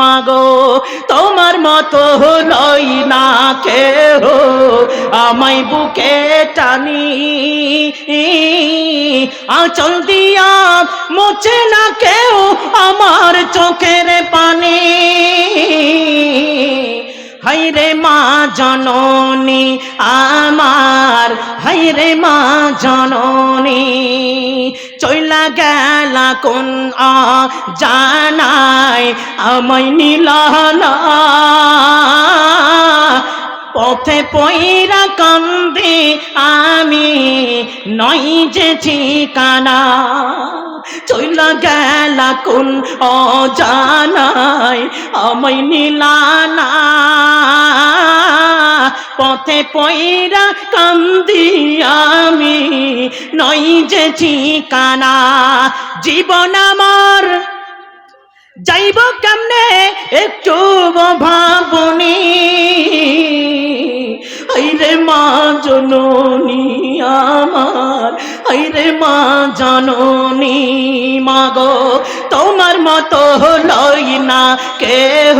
মাগো, তোমার মতো লই না কেহ, আমায় বুকে টানি। আচল দিয়া মোছে না কেউ আমার চোখের পানি। হাইরে মা জননী আমার, হাইরে মা জননী। চইলা গেলা কোন জানাই আমায় নিলানা পথে পয়রা কান্দে আমি নই যে ঠিকানা। চইলা গেলা কোন অজানাই আমায় নিলানা পয়রা কান্দি আমি, নই যে ঠিকানা। জীবন আমার, যাইব কেমনে একটু ভাবনি। আইরে মা জননী আমার আইরে মা জননী মাগো, তোমার মতো লই না কেহ,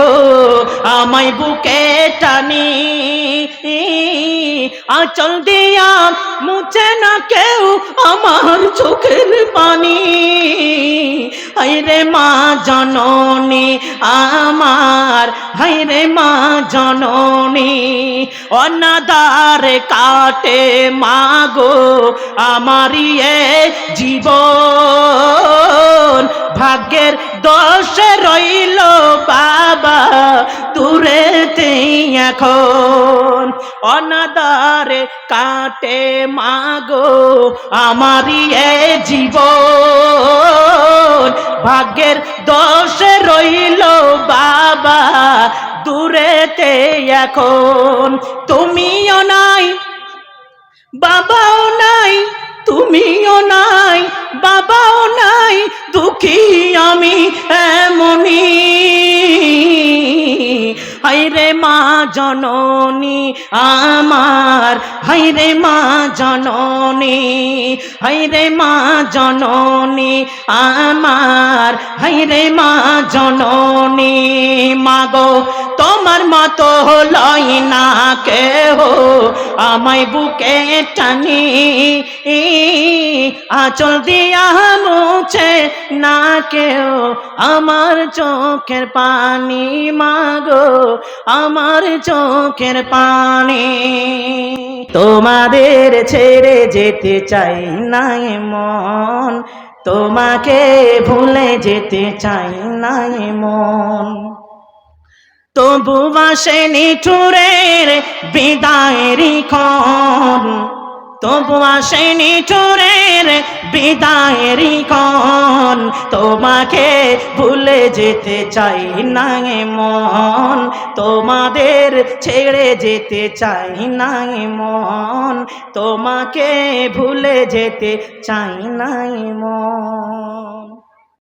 আমায় বুকে টানি। আচল দিয়া মুছে না কেউ আমার চোখের পানি। হাইরে মা জননী আমার হাইরে মা জননী, অনাদার কাটে মাগো আমারি এ জীবন। ভাগ্যের দোষ রইল বাবা দূরেতে এখন। অনাদারে কাটে মাগো আমারি এ জীবন। ভাগ্যের দোষ রইল বাবা, দূরেতে এখন তুমিও নাই, বাবাও নাই, তুমিও নাই, বাবাও নাই, দুঃখী আমি হাইরে মা জননী, আমার। হাইরে মা জননী হাইরে মা জননী, আমার। হাইরে মা জননী মাগো তোমার মতো লই না কেহ। আমায় বুকে টানি, আচল দিয়া মুছে না কেউ আমার চোখের পানি, মাগো আমার চোখের পানি। তোমাদের ছেড়ে যেতে চাই নাই মন, তোমাকে ভুলে যেতে চাই নাই মন। তবু আসেনি টুরের বিদায়ের ক্ষণ তবু আসেনি চোরের বিদায়েরই কন তোমাকে ভুলে যেতে চাই না মন তোমাদের ছেড়ে যেতে চাই না মন তোমাকে ভুলে যেতে চাই না মন